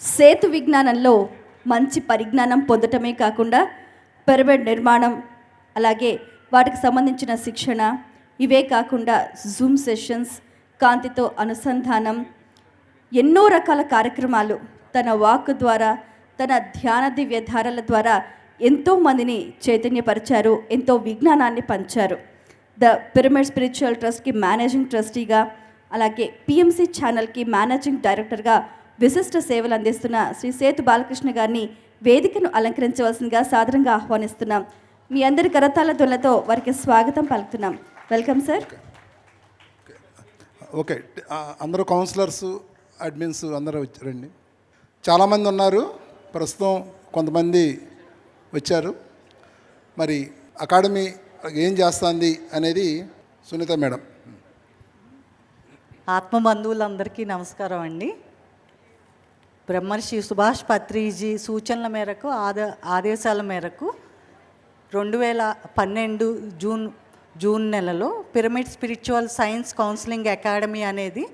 సేతు విజ్ఞానంలో మంచి పరిజ్ఞానం పొందటమే కాకుండా పిరమిడ్ నిర్మాణం అలాగే వాటికి సంబంధించిన శిక్షణ ఇవే కాకుండా జూమ్ సెషన్స్ కాంతితో అనుసంధానం ఎన్నో రకాల కార్యక్రమాలు తన వాక్ ద్వారా తన ధ్యాన దివ్య ధారల ద్వారా ఎంతో మందిని చైతన్యపరిచారు ఎంతో విజ్ఞానాన్ని పంచారు. ద పిరమిడ్ స్పిరిచువల్ ట్రస్ట్కి మేనేజింగ్ ట్రస్టీగా అలాగే పిఎంసి ఛానల్కి మేనేజింగ్ డైరెక్టర్గా విశిష్ట సేవలు అందిస్తున్న శ్రీ సేతు బాలకృష్ణ గారిని వేదికను అలంకరించవలసిందిగా సాదరంగా ఆహ్వానిస్తున్నాం. మీ అందరి కరతాల ధ్వనులతో వారికి స్వాగతం పలుకుతున్నాం. Welcome sir. ఓకే. అందరూ కౌన్సిలర్స్ అడ్మిన్స్ అందరూ వచ్చారండి చాలామంది ఉన్నారు. ప్రస్తుతం కొంతమంది వచ్చారు. మరి అకాడమీ ఏం చేస్తుంది అనేది సునీత మేడం. ఆత్మ బంధువులందరికీ నమస్కారం అండి. బ్రహ్మర్షి సుభాష్ పత్రిజీ సూచనల మేరకు ఆద ఆదేశాల మేరకు రెండు వేల పన్నెండు జూన్ జూన్ నెలలో pyramid spiritual science counselling academy అనేది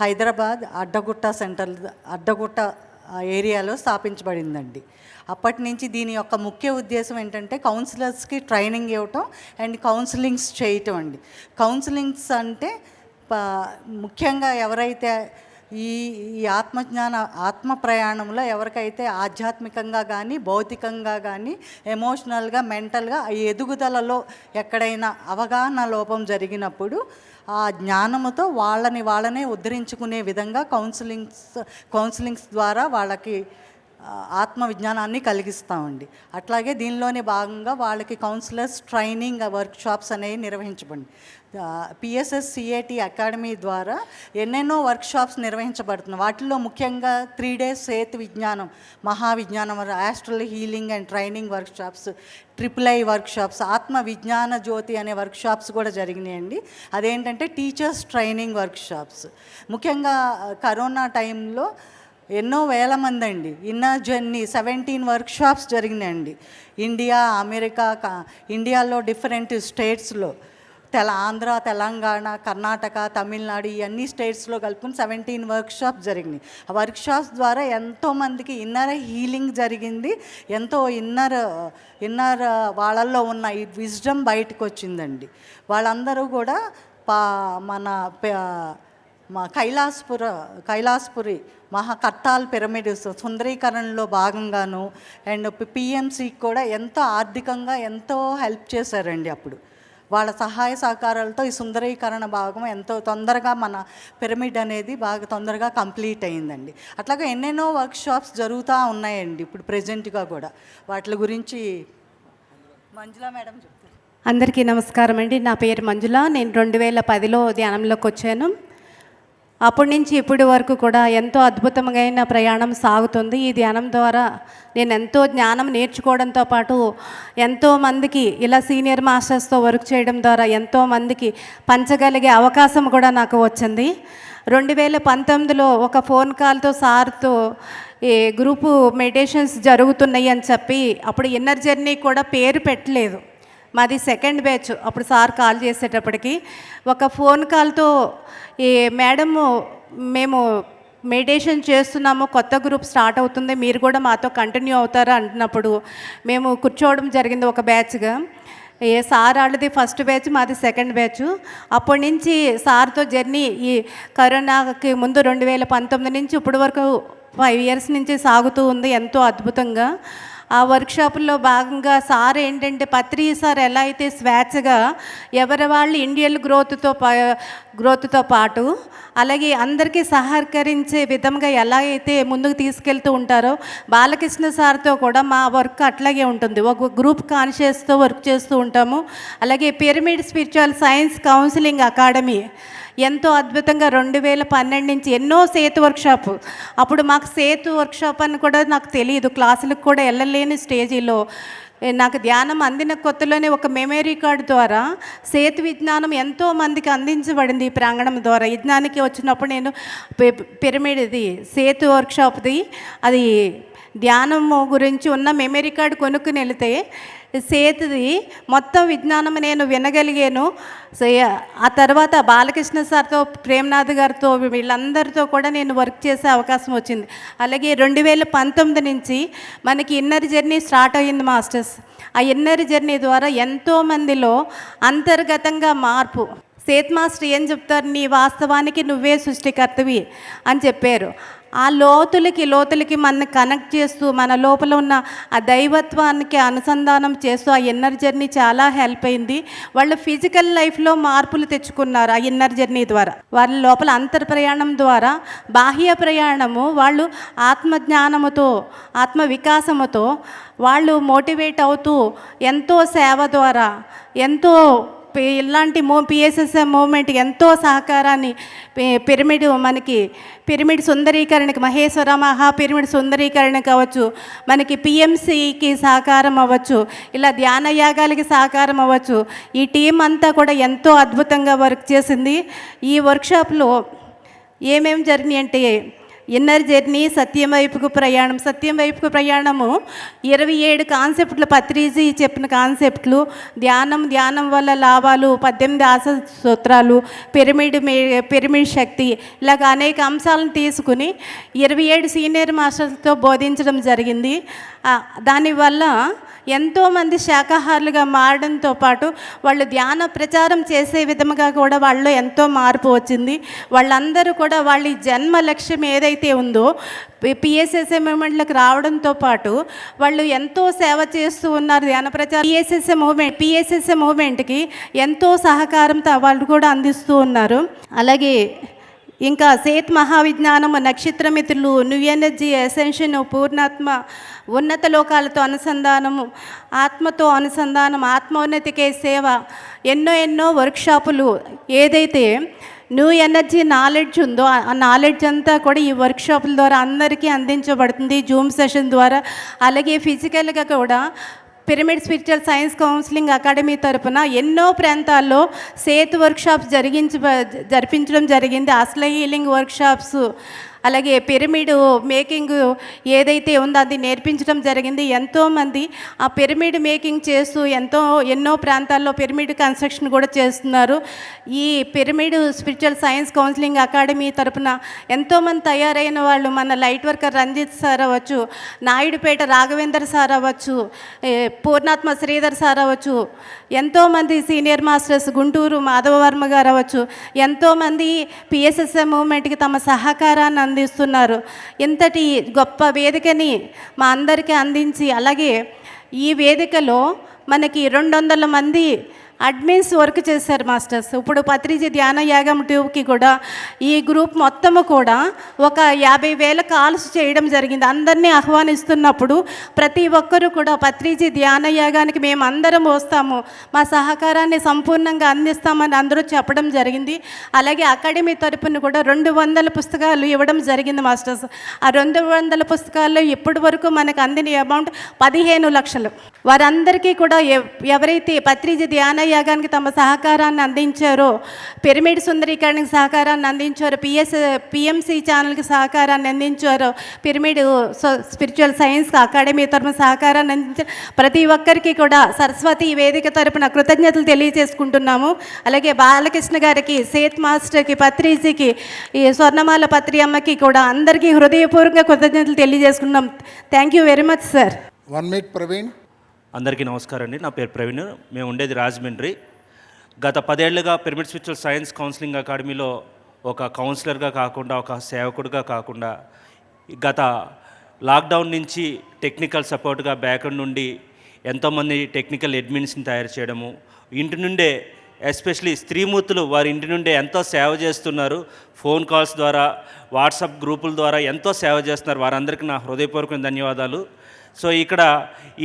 హైదరాబాద్ అడ్డగుట్ట సెంటర్ అడ్డగుట్ట ఏరియాలో స్థాపించబడిందండి. అప్పటి నుంచి దీని యొక్క ముఖ్య ఉద్దేశం ఏంటంటే కౌన్సిలర్స్కి ట్రైనింగ్ ఇవ్వటం అండ్ కౌన్సిలింగ్స్ చేయటం అండి. కౌన్సిలింగ్స్ అంటే ప- ముఖ్యంగా ఎవరైతే ఈ ఈ ఆత్మజ్ఞాన ఆత్మ ప్రయాణంలో ఎవరికైతే ఆధ్యాత్మికంగా కానీ భౌతికంగా కానీ ఎమోషనల్గా మెంటల్గా ఎదుగుదలలో ఎక్కడైనా అవగాహన లోపం జరిగినప్పుడు ఆ జ్ఞానముతో వాళ్ళని వాళ్ళనే ఉద్ధరించుకునే విధంగా కౌన్సిలింగ్స్ కౌన్సిలింగ్స్ ద్వారా వాళ్ళకి ఆత్మ విజ్ఞానాన్ని కలిగిస్తామండి. అట్లాగే దీనిలోనే భాగంగా వాళ్ళకి కౌన్సిలర్స్ ట్రైనింగ్ వర్క్షాప్స్ అనేవి నిర్వహించబండి పిఎస్ఎస్ సిఏటి అకాడమీ ద్వారా ఎన్నెన్నో వర్క్షాప్స్ నిర్వహించబడుతున్నాయి. వాటిల్లో ముఖ్యంగా త్రీ డేస్ సేతు విజ్ఞానం మహావిజ్ఞానం astral healing and training workshops triple I workshops ఆత్మ విజ్ఞాన జ్యోతి అనే వర్క్షాప్స్ కూడా జరిగినాయండి. అదేంటంటే టీచర్స్ ట్రైనింగ్ వర్క్షాప్స్. ముఖ్యంగా కరోనా టైంలో ఎన్నో వేల మంది అండి ఇన్నర్ జర్నీ సెవెంటీన్ వర్క్షాప్స్ జరిగినాయండి. ఇండియా అమెరికా ఇండియాలో డిఫరెంట్ స్టేట్స్లో తెల ఆంధ్ర తెలంగాణ కర్ణాటక తమిళనాడు ఇవన్నీ స్టేట్స్లో కలుపుకుని సెవెంటీన్ వర్క్షాప్స్ జరిగినాయి. ఆ వర్క్షాప్స్ ద్వారా ఎంతోమందికి ఇన్నర్ హీలింగ్ జరిగింది. ఎంతో ఇన్నర్ ఇన్నర్ వాళ్ళల్లో ఉన్న ఈ విజ్డమ్ బయటకు వచ్చిందండి వాళ్ళందరూ కూడా పా మన మా కైలాసపుర కైలాసపురి మహాకట్టాల్ పిరమిడ్ సుందరీకరణలో భాగంగాను అండ్ పిఎంసికి కూడా ఎంతో ఆర్థికంగా ఎంతో హెల్ప్ చేశారండి అప్పుడు. వాళ్ళ సహాయ సహకారాలతో ఈ సుందరీకరణ భాగం ఎంతో తొందరగా మన పిరమిడ్ అనేది బాగా తొందరగా కంప్లీట్ అయిందండి. అట్లాగే ఎన్నెన్నో వర్క్షాప్స్ జరుగుతూ ఉన్నాయండి ఇప్పుడు ప్రజెంట్గా కూడా. వాటి గురించి మంజుల మేడం చెప్తారు. అందరికీ నమస్కారం అండి నా పేరు మంజుల. నేను రెండు వేల పదిలో ధ్యానంలోకి వచ్చాను. అప్పటి నుంచి ఇప్పటి వరకు కూడా ఎంతో అద్భుతమైన ప్రయాణం సాగుతుంది. ఈ ధ్యానం ద్వారా నేను ఎంతో జ్ఞానం నేర్చుకోవడంతో పాటు ఎంతో మందికి ఇలా సీనియర్ మాస్టర్స్తో వర్క్ చేయడం ద్వారా ఎంతోమందికి పంచగలిగే అవకాశం కూడా నాకు వచ్చింది. రెండు వేల పంతొమ్మిదిలో ఒక ఫోన్ కాల్తో సార్తో ఈ గ్రూపు మెడిటేషన్స్ జరుగుతున్నాయి అని చెప్పి అప్పుడు ఇన్నర్ జర్నీ కూడా పేరు పెట్టలేదు. మాది సెకండ్ బ్యాచ్ అప్పుడు సార్ కాల్ చేసేటప్పటికి ఒక ఫోన్ కాల్తో ఈ మేడము మేము మెడిటేషన్ చేస్తున్నాము కొత్త గ్రూప్ స్టార్ట్ అవుతుంది మీరు కూడా మాతో కంటిన్యూ అవుతారా అంటున్నప్పుడు మేము కూర్చోవడం జరిగింది ఒక బ్యాచ్గా ఏ సార్ వాళ్ళది ఫస్ట్ బ్యాచ్ మాది సెకండ్ బ్యాచ్ అప్పటి నుంచి సార్తో జర్నీ ఈ కరోనాకి ముందు రెండు వేల పంతొమ్మిది నుంచి ఇప్పటి వరకు ఫైవ్ ఇయర్స్ నుంచి సాగుతూ ఉంది ఎంతో అద్భుతంగా. ఆ వర్క్షాపుల్లో భాగంగా సార్ ఏంటంటే పత్రి సార్ ఎలా అయితే స్వేచ్ఛగా ఎవరి వాళ్ళు ఇండియన్ గ్రోత్తో పా గ్రోత్తో పాటు అలాగే అందరికీ సహకరించే విధంగా ఎలా అయితే ముందుకు తీసుకెళ్తూ ఉంటారో బాలకృష్ణ సార్తో కూడా మా వర్క్ అట్లాగే ఉంటుంది. ఒక గ్రూప్ కాన్షియస్తో వర్క్ చేస్తూ ఉంటాము. అలాగే pyramid spiritual science counselling academy ఎంతో అద్భుతంగా రెండు వేల పన్నెండు నుంచి ఎన్నో సేతు వర్క్షాప్. అప్పుడు మాకు సేతు వర్క్షాప్ అని కూడా నాకు తెలియదు. క్లాసులకు కూడా వెళ్ళలేని స్టేజీలో నాకు ధ్యానం అందిన కొత్తలోనే ఒక మెమరీ కార్డు ద్వారా సేతు విజ్ఞానం ఎంతో మందికి అందించబడింది ఈ ప్రాంగణం ద్వారా. యజ్ఞానికి వచ్చినప్పుడు నేను పి- పిరమిడ్ ఇది సేతు వర్క్షాప్ది అది ధ్యానము గురించి ఉన్న మెమరీ కార్డు కొనుక్కుని వెళితే సేతుది మొత్తం విజ్ఞానం నేను వినగలిగాను. ఆ తర్వాత బాలకృష్ణ సార్తో ప్రేమ్నాథ్ గారితో వీళ్ళందరితో కూడా నేను వర్క్ చేసే అవకాశం వచ్చింది. అలాగే రెండు వేల పంతొమ్మిది నుంచి మనకి ఇన్నర్ జర్నీ స్టార్ట్ అయ్యింది మాస్టర్స్. ఆ ఇన్నర్ జర్నీ ద్వారా ఎంతో మందిలో అంతర్గతంగా మార్పు. సేత్ మాస్టర్ ఏం చెప్తారు నీ వాస్తవానికి నువ్వే సృష్టికర్తవి అని చెప్పారు. ఆ లోతులకి లోతులకి మన కనెక్ట్ చేస్తూ మన లోపల ఉన్న ఆ దైవత్వానికి అనుసంధానం చేస్తూ ఆ ఇన్నర్ జర్నీ చాలా హెల్ప్ అయింది. వాళ్ళు ఫిజికల్ లైఫ్లో మార్పులు తెచ్చుకున్నారు ఆ ఇన్నర్ జర్నీ ద్వారా. వాళ్ళ లోపల అంతర్ ప్రయాణం ద్వారా బాహ్య ప్రయాణము వాళ్ళు ఆత్మజ్ఞానముతో ఆత్మ వికాసముతో వాళ్ళు మోటివేట్ అవుతూ ఎంతో సేవ ద్వారా ఎంతో ఇలాంటి మూ పిఎస్ఎస్ఎం మూవ్మెంట్ ఎంతో సహకారాన్ని పిరమిడ్ మనకి పిరమిడ్ సుందరీకరణకి మహేశ్వర మహా పిరమిడ్ సుందరీకరణ కావచ్చు మనకి పిఎంసికి సహకారం అవ్వచ్చు ఇలా ధ్యాన యాగాలకి సహకారం అవ్వచ్చు. ఈ టీం అంతా కూడా ఎంతో అద్భుతంగా వర్క్ చేసింది. ఈ వర్క్షాప్లో ఏమేమి జరిగినాయి అంటే ఇన్నర్ జర్నీ సత్యం వైపుకు ప్రయాణం సత్యం వైపుకు ప్రయాణము ఇరవై ఏడు కాన్సెప్ట్లు పత్రిజీ చెప్పిన కాన్సెప్ట్లు ధ్యానం ధ్యానం వల్ల లాభాలు పద్దెనిమిది ఆశ సూత్రాలు పిరమిడ్ మే పిరమిడ్ శక్తి ఇలాగ అనేక అంశాలను తీసుకుని ఇరవై ఏడు సీనియర్ మాస్టర్లతో బోధించడం జరిగింది. దానివల్ల ఎంతోమంది శాకాహారులుగా మారడంతో పాటు వాళ్ళు ధ్యాన ప్రచారం చేసే విధముగా కూడా వాళ్ళు ఎంతో మార్పు వచ్చింది. వాళ్ళందరూ కూడా వాళ్ళ జన్మ లక్ష్యం ఏదైతే ఉందో పిఎస్ఎస్ఏ మూమెంట్లకు రావడంతో పాటు వాళ్ళు ఎంతో సేవ చేస్తూ ఉన్నారు ధ్యాన ప్రచారం. పిఎస్ఎస్ఎ మూమెంట్ పిఎస్ఎస్ఏ మూమెంట్కి ఎంతో సహకారంతో వాళ్ళు కూడా అందిస్తూ ఉన్నారు. అలాగే ఇంకా సేత్ మహావిజ్ఞానము నక్షత్రమిత్రులు న్యూ ఎనర్జీ ఎసెన్షన్ పూర్ణాత్మ ఉన్నత లోకాలతో అనుసంధానము ఆత్మతో అనుసంధానం ఆత్మోన్నతికే సేవ ఎన్నో ఎన్నో వర్క్షాపులు ఏదైతే న్యూ ఎనర్జీ నాలెడ్జ్ ఉందో ఆ నాలెడ్జ్ అంతా కూడా ఈ వర్క్షాపుల ద్వారా అందరికీ అందించబడుతుంది. జూమ్ సెషన్ ద్వారా అలాగే ఫిజికల్గా కూడా pyramid spiritual science counselling academy తరపున ఎన్నో ప్రాంతాల్లో సేతు వర్క్షాప్స్ జరిగించ జరిపించడం జరిగింది. అసలు హీలింగ్ వర్క్షాప్స్ అలాగే పిరమిడ్ మేకింగ్ ఏదైతే ఉందో అది నేర్పించడం జరిగింది. ఎంతోమంది ఆ పిరమిడ్ మేకింగ్ చేస్తూ ఎంతో ఎన్నో ప్రాంతాల్లో పిరమిడ్ కన్స్ట్రక్షన్ కూడా చేస్తున్నారు. ఈ pyramid spiritual science counselling academy తరపున ఎంతోమంది తయారైన వాళ్ళు మన లైట్ వర్కర్ రంజిత్ సార్ అవ్వచ్చు నాయుడుపేట రాఘవేందర్ సార్ అవ్వచ్చు పూర్ణాత్మ శ్రీధర్ సార్ అవ్వచ్చు ఎంతోమంది సీనియర్ మాస్టర్స్ గుంటూరు మాధవవర్మ గారు అవ్వచ్చు ఎంతోమంది పిఎస్ఎస్ఎం మూవ్మెంట్కి తమ సహకారాన్ని అందిస్తున్నారు. ఇంతటి గొప్ప వేదికని మా అందరికీ అందించి అలాగే ఈ వేదికలో మనకి రెండు వందల మంది అడ్మిన్స్ వర్క్ చేశారు మాస్టర్స్ ఇప్పుడు పత్రిజీ ధ్యాన యాగం ట్యూబ్కి కూడా ఈ గ్రూప్ మొత్తము కూడా ఒక యాభై వేల కాల్స్ చేయడం జరిగింది. అందరినీ ఆహ్వానిస్తున్నప్పుడు ప్రతి ఒక్కరూ కూడా పత్రిజీ ధ్యాన యాగానికి మేము అందరం వస్తాము. మా సహకారాన్ని సంపూర్ణంగా అందిస్తామని అందరూ చెప్పడం జరిగింది. అలాగే అకాడమీ తరపున కూడా రెండు వందల పుస్తకాలు ఇవ్వడం జరిగింది మాస్టర్స్ ఆ రెండు వందల పుస్తకాల్లో ఇప్పటి వరకు మనకు అందిన అమౌంట్ పదిహేను లక్షలు. వారందరికీ కూడా ఎవ్- ఎవరైతే పత్రిజీ ధ్యాన యాగానికి తమ సహకారాన్ని అందించారో పిరమిడ్ సుందరీకరణకి సహకారాన్ని అందించారో పిఎస్ పిఎంసి ఛానల్కి సహకారాన్ని అందించారో పిరమిడ్ స్పిరిచువల్ సైన్స్ అకాడమీ తరపున సహకారాన్ని అందించారు ప్రతి ఒక్కరికి కూడా సరస్వతి వేదిక తరపున కృతజ్ఞతలు తెలియజేసుకుంటున్నాము. అలాగే బాలకృష్ణ గారికి సేత్ మాస్టర్కి పత్రిజీకి ఈ స్వర్ణమాల పత్రి అమ్మకి కూడా అందరికీ హృదయపూర్వకంగా కృతజ్ఞతలు తెలియజేసుకున్నాం. Thank you very much sir. One minute Praveen. అందరికీ నమస్కారం అండి. నా పేరు ప్రవీణ్. మేము ఉండేది రాజమండ్రి. గత పదేళ్ళుగా పిరమిడ్ స్పిరిచువల్ సైన్స్ కౌన్సిలింగ్ అకాడమీలో ఒక కౌన్సిలర్గా కాకుండా ఒక సేవకుడిగా కాకుండా గత లాక్డౌన్ నుంచి టెక్నికల్ సపోర్ట్గా బ్యాక్గ్రౌండ్ నుండి ఎంతోమంది టెక్నికల్ అడ్మిన్స్ని తయారు చేయడము ఇంటి నుండే ఎస్పెషలీ స్త్రీమూర్తులు వారి ఇంటి నుండే ఎంతో సేవ చేస్తున్నారు. ఫోన్ కాల్స్ ద్వారా వాట్సాప్ గ్రూపుల ద్వారా ఎంతో సేవ చేస్తున్నారు. వారందరికీ నా హృదయపూర్వక ధన్యవాదాలు. సో ఇక్కడ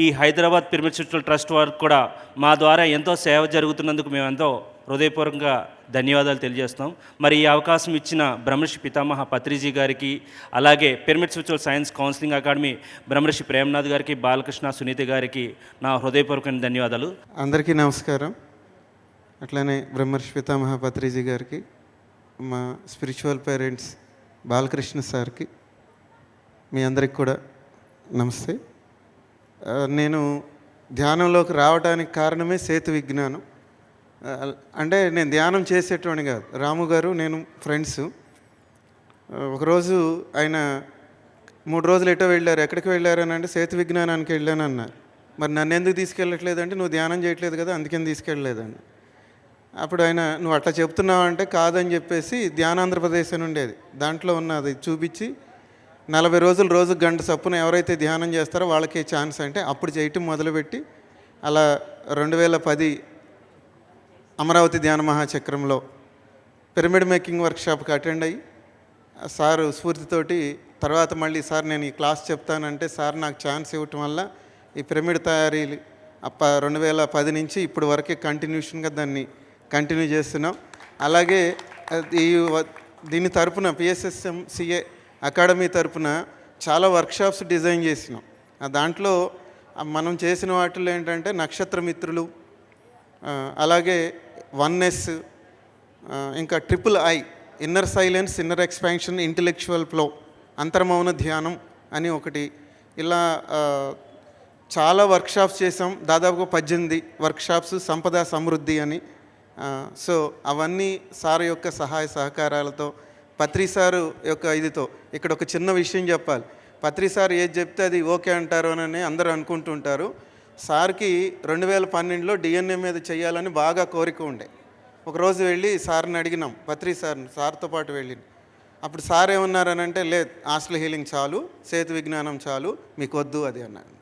ఈ హైదరాబాద్ పిరమిడ్ స్పిరిచువల్ ట్రస్ట్ వారికి కూడా మా ద్వారా ఎంతో సేవ జరుగుతున్నందుకు మేము ఎంతో హృదయపూర్వకంగా ధన్యవాదాలు తెలియజేస్తాం మరి ఈ అవకాశం ఇచ్చిన బ్రహ్మర్షి పితామహ పత్రిజీ గారికి అలాగే pyramid spiritual science counselling academy Brahmarshi Premnath గారికి బాలకృష్ణ సునీత గారికి నా హృదయపూర్వకమైన ధన్యవాదాలు. అందరికీ నమస్కారం. అట్లానే బ్రహ్మర్షి పితామహ పత్రిజీ గారికి మా స్పిరిచువల్ పేరెంట్స్ బాలకృష్ణ సార్కి మీ అందరికి కూడా నమస్తే. నేను ధ్యానంలోకి రావడానికి కారణమే సేతు విజ్ఞానం. అంటే నేను ధ్యానం చేసేటోని కాదు. రాము గారు నేను ఫ్రెండ్స్. ఒకరోజు ఆయన మూడు రోజులు ఎటో వెళ్ళారు. ఎక్కడికి వెళ్ళారు అని అంటే సేతు విజ్ఞానానికి వెళ్ళాను అన్నారు మరి నన్ను ఎందుకు తీసుకెళ్ళట్లేదు అంటే నువ్వు ధ్యానం చేయట్లేదు కదా అందుకని తీసుకెళ్ళలేదండి అప్పుడు ఆయన నువ్వు అట్లా చెప్తున్నావు అంటే కాదని చెప్పేసి ధ్యానాంధ్రప్రదేశ్ అని ఉండేది. దాంట్లో ఉన్నది చూపించి నలభై రోజులు రోజు గంట చప్పున ఎవరైతే ధ్యానం చేస్తారో వాళ్ళకే ఛాన్స్ అంటే అప్పుడు చేయటం మొదలుపెట్టి అలా రెండు వేల పది అమరావతి ధ్యాన మహాచక్రంలో పిరమిడ్ మేకింగ్ వర్క్షాప్కి అటెండ్ అయ్యి సార్ సారు స్ఫూర్తితోటి తర్వాత మళ్ళీ సార్ నేను ఈ క్లాస్ చెప్తానంటే సార్ నాకు ఛాన్స్ ఇవ్వటం వల్ల ఈ పిరమిడ్ తయారీ అప్ప రెండు వేల పది నుంచి ఇప్పుడు వరకే కంటిన్యూషన్గా దాన్ని కంటిన్యూ చేస్తున్నాం. అలాగే ఈ వ- దీని తరపున పిఎస్ఎస్ఎం సిఏ అకాడమీ తరపున చాలా వర్క్షాప్స్ డిజైన్ చేసినాం. ఆ దాంట్లో మనం చేసిన వాటిలో ఏంటంటే నక్షత్ర మిత్రులు అలాగే వన్నెస్ ఇంకా triple I inner silence inner expansion intellectual flow అంతర్మౌన ధ్యానం అని ఒకటి. ఇలా చాలా వర్క్షాప్స్ చేసాం. దాదాపుగా పద్దెనిమిది వర్క్షాప్స్ సంపద సమృద్ధి అని. సో అవన్నీ సార్ యొక్క సహాయ సహకారాలతో పత్రి సారు యొక్క ఇదితో ఇక్కడ ఒక చిన్న విషయం చెప్పాలి. పత్రి సార్ ఏది చెప్తే అది ఓకే అంటారు అని అందరూ అనుకుంటుంటారు. సార్కి రెండు వేల పన్నెండులో డిఎన్ఏ మీద చేయాలని బాగా కోరిక ఉండే. ఒకరోజు వెళ్ళి సార్ని అడిగినాం పత్రి సార్ని సార్తో పాటు వెళ్ళి అప్పుడు సార్ ఏమన్నారనంటే లేదు హాస్టల్ హీలింగ్ చాలు సేతు విజ్ఞానం చాలు మీకు వద్దు అది అన్నాడు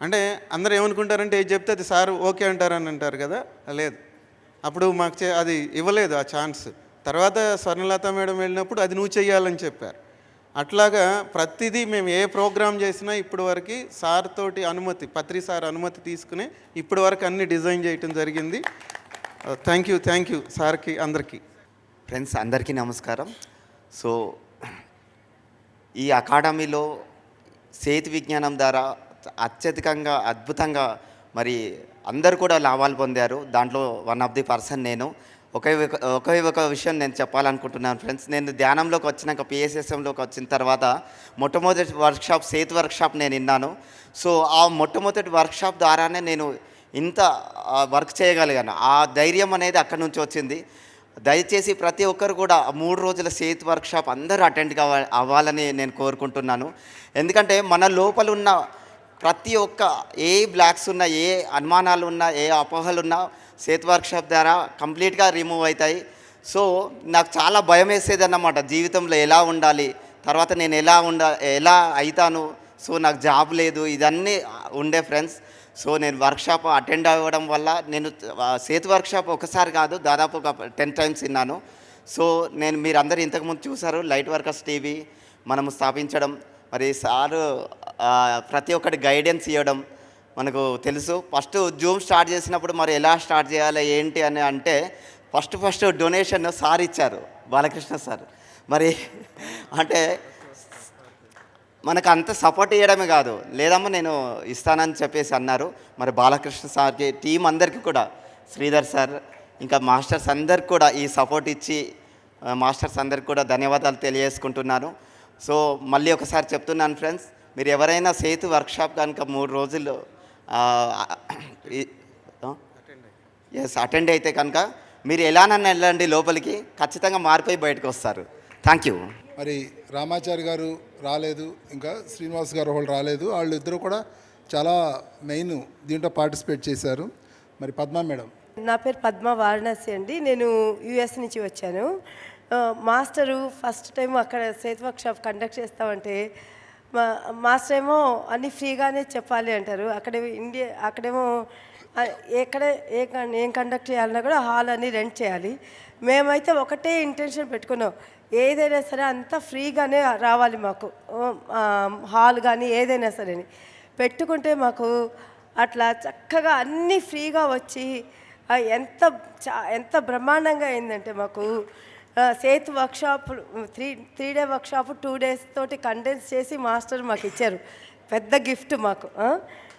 అంటే అందరూ ఏమనుకుంటారంటే ఏది చెప్తే అది సార్ ఓకే అంటారని అంటారు కదా లేదు. అప్పుడు మాకు చే అది ఇవ్వలేదు ఆ ఛాన్స్. తర్వాత స్వర్ణలత మేడం వెళ్ళినప్పుడు అది నువ్వు చెయ్యాలని చెప్పారు. అట్లాగా ప్రతిదీ మేము ఏ ప్రోగ్రామ్ చేసినా ఇప్పటి వరకు సార్ తోటి అనుమతి పత్రి సార్ అనుమతి తీసుకుని ఇప్పటి వరకు అన్ని డిజైన్ చేయటం జరిగింది. థ్యాంక్ యూ థ్యాంక్ యూ సార్కి అందరికీ. ఫ్రెండ్స్ అందరికీ నమస్కారం. సో ఈ అకాడమీలో సేతు విజ్ఞానం ద్వారా అత్యధికంగా అద్భుతంగా మరి అందరు కూడా లాభాలు పొందారు. దాంట్లో వన్ ఆఫ్ ది పర్సన్ నేను. ఒక ఒకే ఒక విషయం నేను చెప్పాలనుకుంటున్నాను ఫ్రెండ్స్. నేను ధ్యానంలోకి వచ్చినాక పిఎస్ఎస్ఎంలోకి వచ్చిన తర్వాత మొట్టమొదటి వర్క్షాప్ సేతు వర్క్షాప్ నేను విన్నాను. సో ఆ మొట్టమొదటి వర్క్షాప్ ద్వారానే నేను ఇంత వర్క్ చేయగలిగాను. ఆ ధైర్యం అనేది అక్కడి నుంచి వచ్చింది. దయచేసి ప్రతి ఒక్కరు కూడా మూడు రోజుల సేత్ వర్క్షాప్ అందరూ అటెండ్ కావ అవ్వాలని నేను కోరుకుంటున్నాను. ఎందుకంటే మన లోపల ఉన్న ప్రతి ఒక్క ఏ బ్లాక్స్ ఉన్నా ఏ అనుమానాలు ఉన్నా ఏ అపోహలు ఉన్నా సేత్ వర్క్షాప్ ద్వారా కంప్లీట్గా రిమూవ్ అవుతాయి. సో నాకు చాలా భయం వేసేది అన్నమాట. జీవితంలో ఎలా ఉండాలి? తర్వాత నేను ఎలా ఉండ ఎలా అవుతాను సో నాకు జాబ్ లేదు. ఇదన్నీ ఉండే ఫ్రెండ్స్. సో నేను వర్క్షాప్ అటెండ్ అవ్వడం వల్ల నేను సేతు వర్క్షాప్ ఒకసారి కాదు దాదాపు ఒక టెన్ టైమ్స్ విన్నాను. సో నేను మీరందరూ ఇంతకుముందు చూసారు లైట్ వర్కర్స్ టీవీ మనము స్థాపించడం. మరి సారు ప్రతి ఒక్కటి గైడెన్స్ ఇవ్వడం. మనకు తెలుసు. ఫస్ట్ జూమ్ స్టార్ట్ చేసినప్పుడు మరి ఎలా స్టార్ట్ చేయాలి ఏంటి అని అంటే ఫస్ట్ ఫస్ట్ డొనేషన్ సార్ ఇచ్చారు బాలకృష్ణ సార్. మరి అంటే మనకు అంత సపోర్ట్ ఇవ్వడమే కాదు. లేదమ్మా నేను ఇస్తానని చెప్పేసి అన్నారు. మరి బాలకృష్ణ సార్కి టీం అందరికీ కూడా శ్రీధర్ సార్ ఇంకా మాస్టర్స్ అందరికి కూడా ఈ సపోర్ట్ ఇచ్చి మాస్టర్స్ అందరికి కూడా ధన్యవాదాలు తెలియజేసుకుంటున్నాను. సో మళ్ళీ ఒకసారి చెప్తున్నాను ఫ్రెండ్స్ మీరు ఎవరైనా సేతు వర్క్షాప్ కనుక మూడు రోజులు ఎస్ అటెండ్ అయితే కనుక మీరు ఎలానన్నా వెళ్ళండి లోపలికి? ఖచ్చితంగా మారిపోయి బయటకు వస్తారు. థ్యాంక్ యూ మరి రామాచారి గారు రాలేదు ఇంకా శ్రీనివాస్ గారు వాళ్ళు రాలేదు. వాళ్ళు ఇద్దరు కూడా చాలా మెయిన్ దీంట్లో పార్టిసిపేట్ చేశారు. మరి పద్మా మేడం. నా పేరు పద్మ వారణాసి అండి. నేను యుఎస్ నుంచి వచ్చాను. మాస్టరు ఫస్ట్ టైం అక్కడ సేత్ వర్క్షాప్ కండక్ట్ చేస్తామంటే మా మాస్టర్ ఏమో అన్ని ఫ్రీగానే చెప్పాలి అంటారు. అక్కడ ఇండియా అక్కడేమో ఎక్కడ ఏ ఏం కండక్ట్ చేయాలన్నా కూడా హాల్ అని రెంట్ చేయాలి. మేమైతే ఒకటే ఇంటెన్షన్ పెట్టుకున్నాం. ఏదైనా సరే అంతా ఫ్రీగానే రావాలి మాకు. హాల్ కానీ ఏదైనా సరే పెట్టుకుంటే మాకు అట్లా చక్కగా అన్నీ ఫ్రీగా వచ్చి ఎంత చా- ఎంత బ్రహ్మాండంగా అయిందంటే మాకు Seth workshop three three day workshop two days తోటి కండెన్స్ చేసి మాస్టర్ మాకు ఇచ్చారు. పెద్ద గిఫ్ట్ మాకు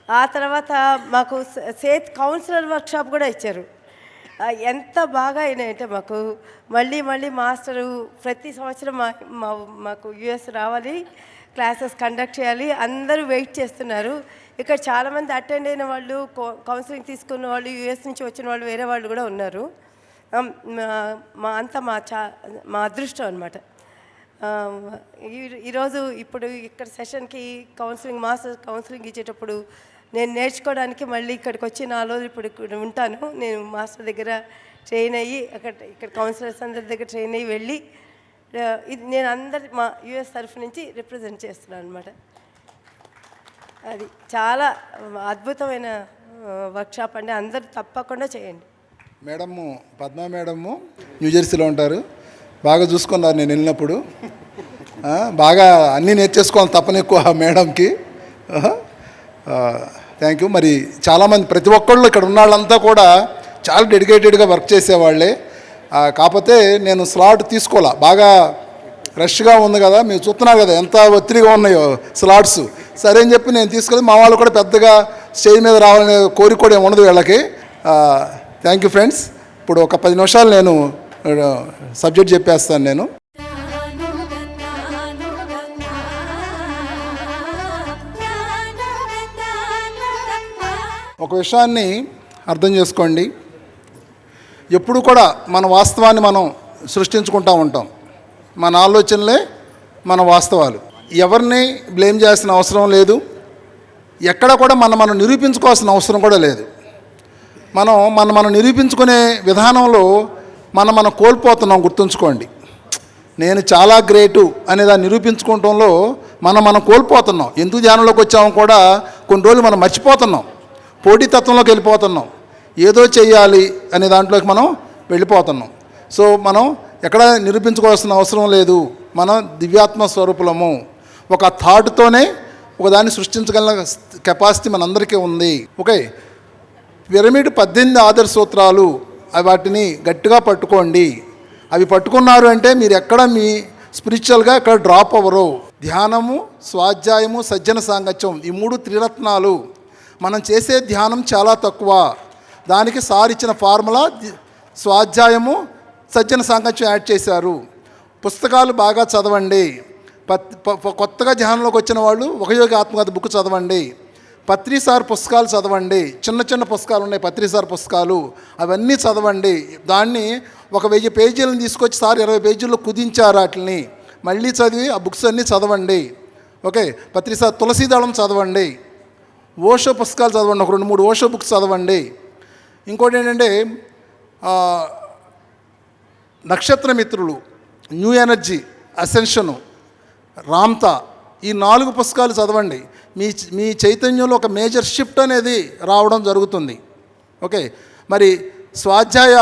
ఆ. తర్వాత మాకు సేత్ కౌన్సిలర్ వర్క్షాప్ కూడా ఇచ్చారు. ఎంత బాగా అయినాయంటే మాకు మళ్ళీ మళ్ళీ మాస్టరు ప్రతి సంవత్సరం మా మా మాకు యుఎస్ రావాలి క్లాసెస్ కండక్ట్ చేయాలి అందరూ వెయిట్ చేస్తున్నారు. ఇక్కడ చాలామంది అటెండ్ అయిన వాళ్ళు కౌన్సిలింగ్ తీసుకున్న వాళ్ళు యుఎస్ నుంచి వచ్చిన వాళ్ళు వేరే వాళ్ళు కూడా ఉన్నారు. మా- అంత మా చా మా అదృష్టం అనమాట ఈరోజు ఇప్పుడు ఇక్కడ సెషన్కి కౌన్సిలింగ్ మాస్టర్ కౌన్సిలింగ్ ఇచ్చేటప్పుడు నేను నేర్చుకోవడానికి మళ్ళీ ఇక్కడికి వచ్చి నా రోజులు ఇప్పుడు ఇక్కడ ఉంటాను. నేను మాస్టర్ దగ్గర ట్రైన్ అయ్యి అక్కడ ఇక్కడ కౌన్సిలర్స్ అందరి దగ్గర ట్రైన్ అయ్యి వెళ్ళి ఇది నేను అందరి మా యుఎస్ తరఫు నుంచి రిప్రజెంట్ చేస్తున్నాను అనమాట అది చాలా అద్భుతమైన వర్క్షాప్ అండి. అందరు తప్పకుండా చేయండి. మేడము పద్మ మేడము న్యూజెర్సీలో ఉంటారు. బాగా చూసుకున్నారు నేను వెళ్ళినప్పుడు. బాగా అన్నీ నేర్చేసుకోవాలి తప్పని ఎక్కువ మేడంకి. థ్యాంక్ యూ మరి చాలామంది ప్రతి ఒక్కళ్ళు ఇక్కడ ఉన్న వాళ్ళంతా కూడా చాలా డెడికేటెడ్గా వర్క్ చేసేవాళ్ళే. కాకపోతే నేను స్లాట్ తీసుకోవాలా బాగా రష్గా ఉంది కదా మీరు చూస్తున్నారు కదా ఎంత ఒత్తిడిగా ఉన్నాయో స్లాట్స్ సరే అని చెప్పి నేను తీసుకెళ్ళి మా వాళ్ళు కూడా పెద్దగా స్టేజ్ మీద రావాలనే కోరిక కూడా ఏమి ఉండదు వీళ్ళకి. థ్యాంక్ యూ ఫ్రెండ్స్ ఇప్పుడు ఒక పది నిమిషాలు నేను సబ్జెక్ట్ చెప్పేస్తాను నేను. ఒక విషయాన్ని అర్థం చేసుకోండి. ఎప్పుడు కూడా మన వాస్తవాన్ని మనం సృష్టించుకుంటూ ఉంటాం. మన ఆలోచనలే మన వాస్తవాలు. ఎవరిని బ్లేమ్ చేయాల్సిన అవసరం లేదు. ఎక్కడ కూడా మనం మనం నిరూపించుకోవాల్సిన అవసరం కూడా లేదు. మనం మనం మనం నిరూపించుకునే విధానంలో మనం మనం కోల్పోతున్నాం గుర్తుంచుకోండి. నేను చాలా గ్రేటు అనే దాన్ని నిరూపించుకోవటంలో మనం మనం కోల్పోతున్నాం. ఎందుకు ధ్యానంలోకి వచ్చామో కూడా కొన్ని రోజులు మనం మర్చిపోతున్నాం. పోటీతత్వంలోకి వెళ్ళిపోతున్నాం. ఏదో చేయాలి అనే దాంట్లోకి మనం వెళ్ళిపోతున్నాం. సో మనం ఎక్కడ నిరూపించుకోవాల్సిన అవసరం లేదు. మనం దివ్యాత్మ స్వరూపులము. ఒక థాట్తోనే ఒకదాన్ని సృష్టించగల కెపాసిటీ మనందరికీ ఉంది. ఓకే? పిరమిడ్ పద్దెనిమిది ఆదర్శ సూత్రాలు వాటిని గట్టిగా పట్టుకోండి. అవి పట్టుకున్నారు అంటే మీరు ఎక్కడ మీ స్పిరిచువల్గా ఎక్కడ డ్రాప్ అవ్వరు. ధ్యానము స్వాధ్యాయము సజ్జన సాంగత్యం ఈ మూడు త్రిరత్నాలు. మనం చేసే ధ్యానం చాలా తక్కువ. దానికి సార్ ఇచ్చిన ఫార్ములా స్వాధ్యాయము సజ్జన సాంగత్యం యాడ్ చేశారు. పుస్తకాలు బాగా చదవండి. పత్ కొత్తగా ధ్యానంలోకి వచ్చిన వాళ్ళు ఒక యోగి ఆత్మకథ బుక్ చదవండి. పత్రిసార్ పుస్తకాలు చదవండి. చిన్న చిన్న పుస్తకాలు ఉన్నాయి. పత్రిసార్ పుస్తకాలు. అవన్నీ చదవండి. దాన్ని ఒక వెయ్యి పేజీలను తీసుకొచ్చి సార్ ఇరవై పేజీల్లో కుదించారు వాటిని మళ్ళీ చదివి ఆ బుక్స్ అన్నీ చదవండి. ఓకే? పత్రిసార్ తులసీదళం చదవండి. ఓషో పుస్తకాలు చదవండి. ఒక రెండు మూడు ఓషో బుక్స్ చదవండి. ఇంకోటి ఏంటంటే నక్షత్ర మిత్రులు న్యూ ఎనర్జీ అసెన్షను రామ్తా ఈ నాలుగు పుస్తకాలు చదవండి. మీ మీ చైతన్యంలో ఒక మేజర్ షిఫ్ట్ అనేది రావడం జరుగుతుంది. ఓకే? మరి స్వాధ్యాయ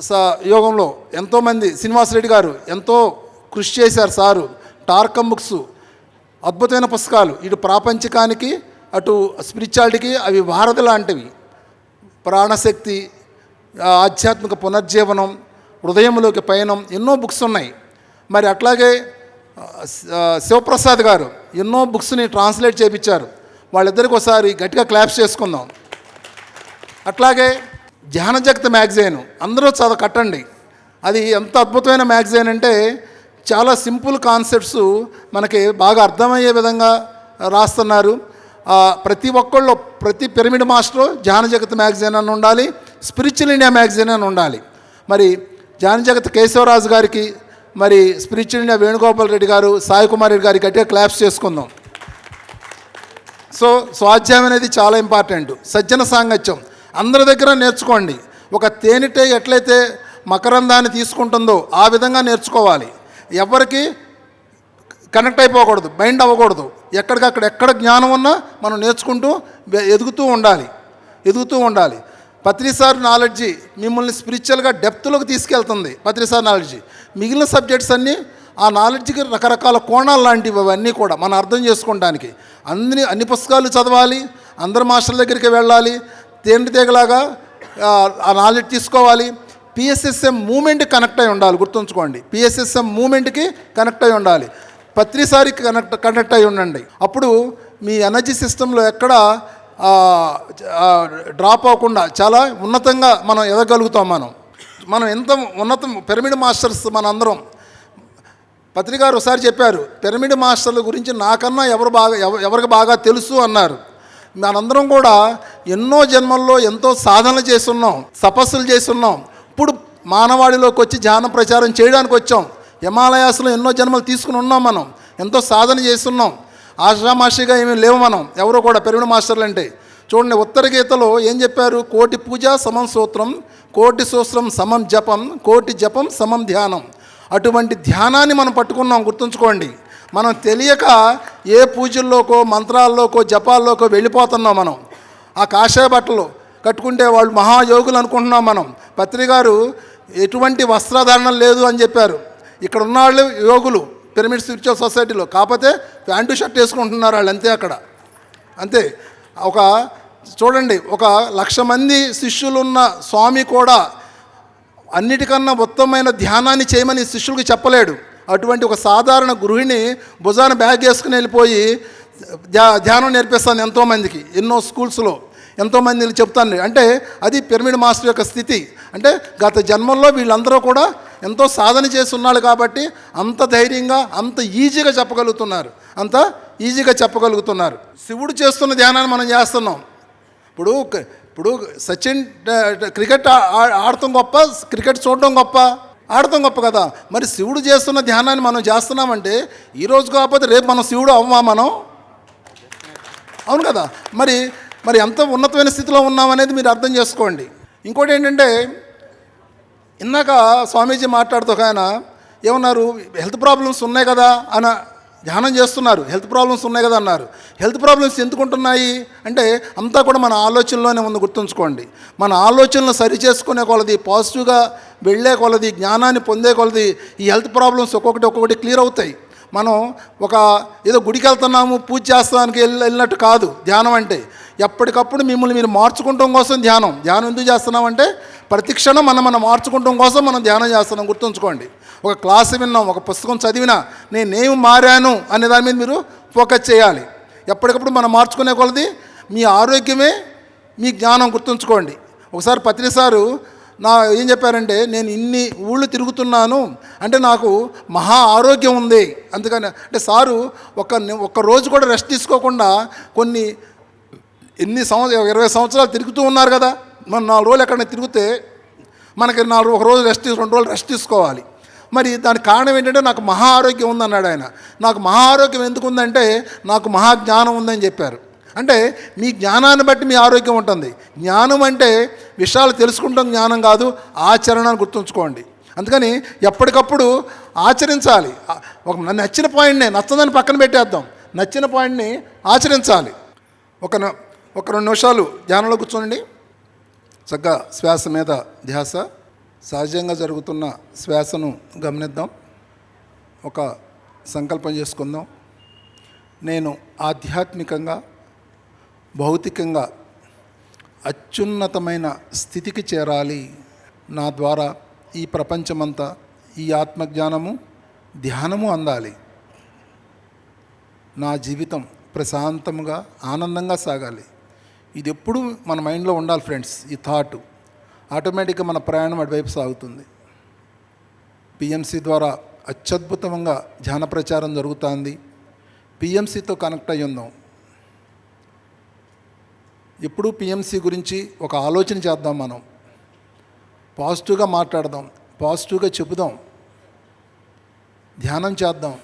స యోగంలో ఎంతోమంది శ్రీనివాసరెడ్డి గారు ఎంతో కృషి చేశారు సారు. టార్కం బుక్స్ అద్భుతమైన పుస్తకాలు. ఇటు ప్రాపంచికానికి అటు స్పిరిచువాలిటీకి అవి వారధి లాంటివి. ప్రాణశక్తి ఆధ్యాత్మిక పునర్జీవనం హృదయంలోకి పయనం ఎన్నో బుక్స్ ఉన్నాయి. మరి అట్లాగే శివప్రసాద్ గారు ఎన్నో బుక్స్ని ట్రాన్స్లేట్ చేయించారు వాళ్ళిద్దరికి ఒకసారి గట్టిగా క్లాప్స్ చేసుకుందాం. అట్లాగే ధ్యాన జగత్ మ్యాగజైన్ అందరూ చదవ కట్టండి. అది ఎంత అద్భుతమైన మ్యాగజైన్ అంటే చాలా సింపుల్ కాన్సెప్ట్స్ మనకి బాగా అర్థమయ్యే విధంగా రాస్తున్నారు. ప్రతి ఒక్కళ్ళు ప్రతి పిరమిడ్ మాస్టర్ ధ్యాన జగత్ మ్యాగజైన్ అని ఉండాలి స్పిరిచువల్ ఇండియా మ్యాగజైన్ అని ఉండాలి. మరి ధ్యాన జగత్ కేశవరాజు గారికి మరి స్పిరిచువల్ ఇండియా వేణుగోపాల్ రెడ్డి గారు సాయి కుమార్ రెడ్డి గారికి గట్టిగా క్లాప్స్ చేసుకుందాం. సో స్వాధ్యాయం అనేది చాలా ఇంపార్టెంట్. సజ్జన సాంగత్యం. అందరి దగ్గర నేర్చుకోండి. ఒక తేనెటే ఎట్లయితే మకరందాన్ని తీసుకుంటుందో ఆ విధంగా నేర్చుకోవాలి. ఎవరికి కనెక్ట్ అయిపోకూడదు బైండ్ అవ్వకూడదు. ఎక్కడికక్కడ ఎక్కడ జ్ఞానం ఉన్నా మనం నేర్చుకుంటూ ఎదుగుతూ ఉండాలి. ఎదుగుతూ ఉండాలి. పత్రిసార్ నాలెడ్జి మిమ్మల్ని స్పిరిచువల్గా డెప్త్లోకి తీసుకెళ్తుంది పత్రిసార్ నాలెడ్జి. మిగిలిన సబ్జెక్ట్స్ అన్నీ ఆ నాలెడ్జ్కి రకరకాల కోణాలు లాంటివి అవన్నీ కూడా మనం అర్థం చేసుకోవడానికి. అన్ని అన్ని పుస్తకాలు చదవాలి అందరు మాస్టర్ల దగ్గరికి వెళ్ళాలి తేండి తీగలాగా ఆ, నాలెడ్జ్ తీసుకోవాలి. పిఎస్ఎస్ఎం మూమెంట్ కనెక్ట్ అయి ఉండాలి గుర్తుంచుకోండి. పిఎస్ఎస్ఎం మూమెంట్కి కనెక్ట్ అయి ఉండాలి. పత్రిసారికి కనెక్ట్ కనెక్ట్ అయి ఉండండి. అప్పుడు మీ ఎనర్జీ సిస్టంలో ఎక్కడ డ్రాప్ అవ్వకుండా చాలా ఉన్నతంగా మనం ఎదగలుగుతాం మనం. మనం ఎంత ఉన్నతం పిరమిడ్ మాస్టర్స్ మనందరం. పత్రికారు ఒకసారి చెప్పారు పిరమిడ్ మాస్టర్ల గురించి నాకన్నా ఎవరు బాగా ఎవరికి బాగా తెలుసు? అన్నారు. మనందరం కూడా ఎన్నో జన్మల్లో ఎంతో సాధనలు చేస్తున్నాం తపస్సులు చేస్తున్నాం. ఇప్పుడు మానవాడిలోకి వచ్చి ధ్యాన ప్రచారం చేయడానికి వచ్చాం హిమాలయాస్లో ఎన్నో జన్మలు తీసుకుని ఉన్నాం మనం. ఎంతో సాధన చేస్తున్నాం. ఆషామాషిగా ఏమీ లేవు మనం. ఎవరో కూడా పెరుగుడు మాస్టర్లు అంటే. చూడండి ఉత్తర గీతలో ఏం చెప్పారు? కోటి పూజ సమం సూత్రం కోటి సూత్రం సమం జపం కోటి జపం సమం ధ్యానం. అటువంటి ధ్యానాన్ని మనం పట్టుకున్నాం గుర్తుంచుకోండి. మనం తెలియక ఏ పూజల్లోకో మంత్రాల్లోకో జపాల్లోకో వెళ్ళిపోతున్నాం మనం. ఆ కాషాయ బట్టలు కట్టుకుంటే వాళ్ళు మహాయోగులు అనుకుంటున్నాం మనం. పత్రికారు ఎటువంటి వస్త్రధారణ లేదు అని చెప్పారు. ఇక్కడ ఉన్న వాళ్ళు యోగులు. పిరమిడ్ స్పిరిచువల్ సొసైటీలో. కాకపోతే ప్యాంటు షర్ట్ వేసుకుంటున్నారు వాళ్ళు అంతే అక్కడ. అంతే. ఒక చూడండి ఒక లక్ష మంది శిష్యులున్న స్వామి కూడా అన్నిటికన్నా ఉత్తమమైన ధ్యానాన్ని చేయమని శిష్యుడికి చెప్పలేడు. అటువంటి ఒక సాధారణ గృహిణి భుజాన బ్యాగ్ వేసుకుని వెళ్ళిపోయి ధ్యా ధ్యానం నేర్పిస్తాను ఎంతోమందికి. ఎన్నో స్కూల్స్లో. ఎంతోమంది చెప్తాను. అంటే అది పిరమిడ్ మాస్టర్ యొక్క స్థితి. అంటే గత జన్మల్లో వీళ్ళందరూ కూడా ఎంతో సాధన చేసి ఉన్నారు కాబట్టి అంత ధైర్యంగా అంత ఈజీగా చెప్పగలుగుతున్నారు. అంత ఈజీగా చెప్పగలుగుతున్నారు. శివుడు చేస్తున్న ధ్యానాన్ని మనం చేస్తున్నాం. ఇప్పుడు ఇప్పుడు సచిన్ క్రికెట్ ఆ- ఆడటం గొప్ప క్రికెట్ చూడడం గొప్ప ఆడటం గొప్ప కదా. మరి శివుడు చేస్తున్న ధ్యానాన్ని మనం చేస్తున్నామంటే ఈరోజు కాకపోతే రేపు మనం శివుడు అవ్వమా మనం? అవును కదా. మరి మరి ఎంత ఉన్నతమైన స్థితిలో ఉన్నామనేది మీరు అర్థం చేసుకోండి. ఇంకోటి ఏంటంటే ఇందాక స్వామీజీ మాట్లాడుతూ ఆయన ఏమన్నారు? హెల్త్ ప్రాబ్లమ్స్ ఉన్నాయి కదా అన్న ధ్యానం చేస్తున్నారు. హెల్త్ ప్రాబ్లమ్స్ ఉన్నాయి కదా అన్నారు. హెల్త్ ప్రాబ్లమ్స్ ఎందుకు ఉంటున్నాయి అంటే అంతా కూడా మన ఆలోచనలోనే ఉంది గుర్తుంచుకోండి. మన ఆలోచనలు సరి చేసుకునే కొలది పాజిటివ్గా వెళ్ళే కొలది జ్ఞానాన్ని పొందే కొలది ఈ హెల్త్ ప్రాబ్లమ్స్ ఒక్కొక్కటి ఒక్కొక్కటి క్లియర్ అవుతాయి. మనం ఒక ఏదో గుడికి వెళ్తున్నాము పూజ చేస్తానికి వెళ్ళి వెళ్ళినట్టు కాదు ధ్యానం అంటే. ఎప్పటికప్పుడు మిమ్మల్ని మీరు మార్చుకుంటాం కోసం ధ్యానం. ధ్యానం ఎందుకు చేస్తున్నామంటే ప్రతి క్షణం మనం మనం మార్చుకుంటాం కోసం మనం ధ్యానం చేస్తున్నాం. గుర్తుంచుకోండి. ఒక క్లాస్ విన్నాం ఒక పుస్తకం చదివినా నేనేం మారాను అనే దాని మీద మీరు ఫోకస్ చేయాలి. ఎప్పటికప్పుడు మనం మార్చుకునే కొలది మీ ఆరోగ్యమే మీ జ్ఞానం గుర్తుంచుకోండి. ఒకసారి పత్రిసారు నా ఏం చెప్పారంటే నేను ఇన్ని ఊళ్ళు తిరుగుతున్నాను అంటే నాకు మహా ఆరోగ్యం ఉంది. అందుకని అంటే సారు ఒక ఒక్క రోజు కూడా రెస్ట్ తీసుకోకుండా కొన్ని ఎన్ని సంవత్సరాలు ఇరవై సంవత్సరాలు తిరుగుతూ ఉన్నారు కదా. మనం నాలుగు రోజులు ఎక్కడైనా తిరిగితే మనకి నాలుగు ఒక రోజు రెస్ట్ తీసు- రెండు రోజులు రెస్ట్ తీసుకోవాలి. మరి దానికి కారణం ఏంటంటే నాకు మహా ఆరోగ్యం ఉందన్నాడు ఆయన. నాకు మహా ఆరోగ్యం ఎందుకు ఉందంటే నాకు మహా జ్ఞానం ఉందని చెప్పారు. అంటే మీ జ్ఞానాన్ని బట్టి మీ ఆరోగ్యం ఉంటుంది. జ్ఞానం అంటే విషయాలు తెలుసుకుంటాం జ్ఞానం కాదు ఆచరణను గుర్తుంచుకోండి. అందుకని ఎప్పటికప్పుడు ఆచరించాలి. ఒక నచ్చిన పాయింట్ని నచ్చదని పక్కన పెట్టేద్దాం. నచ్చిన పాయింట్ని ఆచరించాలి. ఒక న- ఒక రెండు నిమిషాలు ధ్యానంలో కూర్చోండి. చక్కగా శ్వాస మీద ధ్యాస. సహజంగా జరుగుతున్న శ్వాసను గమనిద్దాం. ఒక సంకల్పం చేసుకుందాం. నేను ఆధ్యాత్మికంగా భౌతికంగా అత్యున్నతమైన స్థితికి చేరాలి. నా ద్వారా ఈ ప్రపంచమంతా ఈ ఆత్మజ్ఞానము ధ్యానము అందాలి. నా జీవితం ప్రశాంతముగా ఆనందంగా సాగాలి. ఇది ఎప్పుడు మన మైండ్లో ఉండాలి ఫ్రెండ్స్ ఈ థాట్. ఆటోమేటిక్గా మన ప్రయాణం అటువైపు సాగుతుంది. పిఎంసి ద్వారా అత్యద్భుతంగా ధ్యాన ప్రచారం జరుగుతుంది. పిఎంసితో కనెక్ట్ అయ్యి ఉందాం. ఎప్పుడు పిఎంసి గురించి ఒక ఆలోచన చేద్దాం మనం. పాజిటివ్గా మాట్లాడదాం పాజిటివ్గా చెబుదాం ధ్యానం చేద్దాం.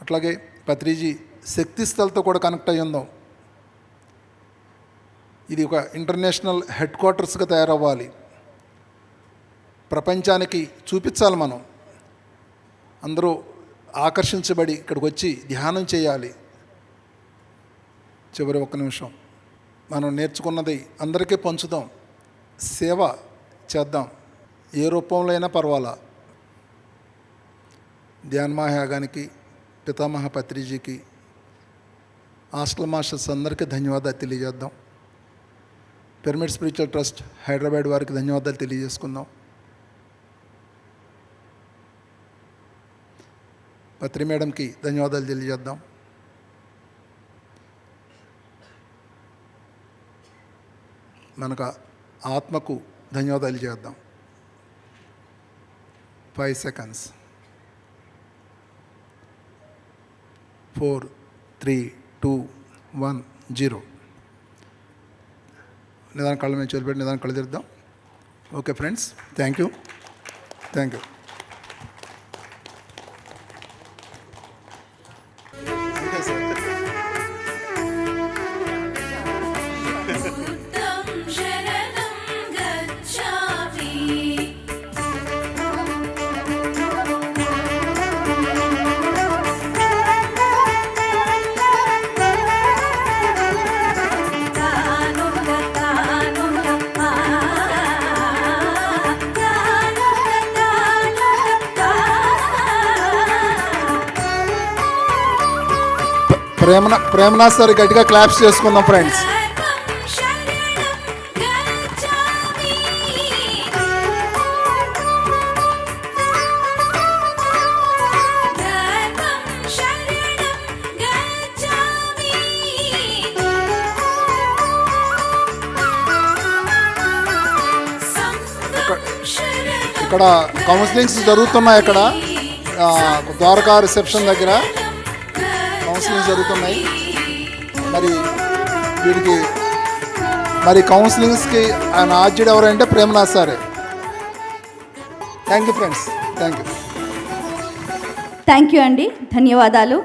అట్లాగే పత్రిజీ శక్తి స్థలతో కూడా కనెక్ట్ అయ్యి ఉందాం. ఇది ఒక ఇంటర్నేషనల్ హెడ్ క్వార్టర్స్గా తయారవ్వాలి. ప్రపంచానికి చూపించాలి మనం. అందరూ ఆకర్షించబడి ఇక్కడికి వచ్చి ధ్యానం చేయాలి. చివరి ఒక్క నిమిషం. మనం నేర్చుకున్నది అందరికీ పంచుదాం. సేవ చేద్దాం. ఏ రూపంలో అయినా పర్వాలా? ధ్యాన్మాయాగానికి పితామహ పత్రిజీకి హాస్టల్ మాస్టర్స్ అందరికీ ధన్యవాదాలు తెలియజేద్దాం పిరమిడ్ స్పిరిచువల్ ట్రస్ట్ హైదరాబాద్ వారికి ధన్యవాదాలు తెలియజేసుకుందాం పత్రి మేడంకి ధన్యవాదాలు తెలియజేద్దాం మనకు ఆత్మకు ధన్యవాదాలు చేద్దాం five seconds four three two one zero నిదానం కళ్ళ మీద చేతులు పెట్టి నిదానం కళ్ళు తెరుద్దాం okay friends thank you thank you Premnath sir గట్టిగా క్లాప్స్ చేసుకుందాం ఫ్రెండ్స్ ఇక్కడ కౌన్సిలింగ్స్ జరుగుతున్నాయి ఇక్కడ. ద్వారకా రిసెప్షన్ దగ్గర. కౌన్సిలింగ్ జరుగుతున్నాయి. మరి వీడికి మరి కౌన్సిలింగ్స్కి ఆయన ఆర్జుడు ఎవరంటే ప్రేమనాథ్ సారే. Thank you friends thank you thank you అండి ధన్యవాదాలు.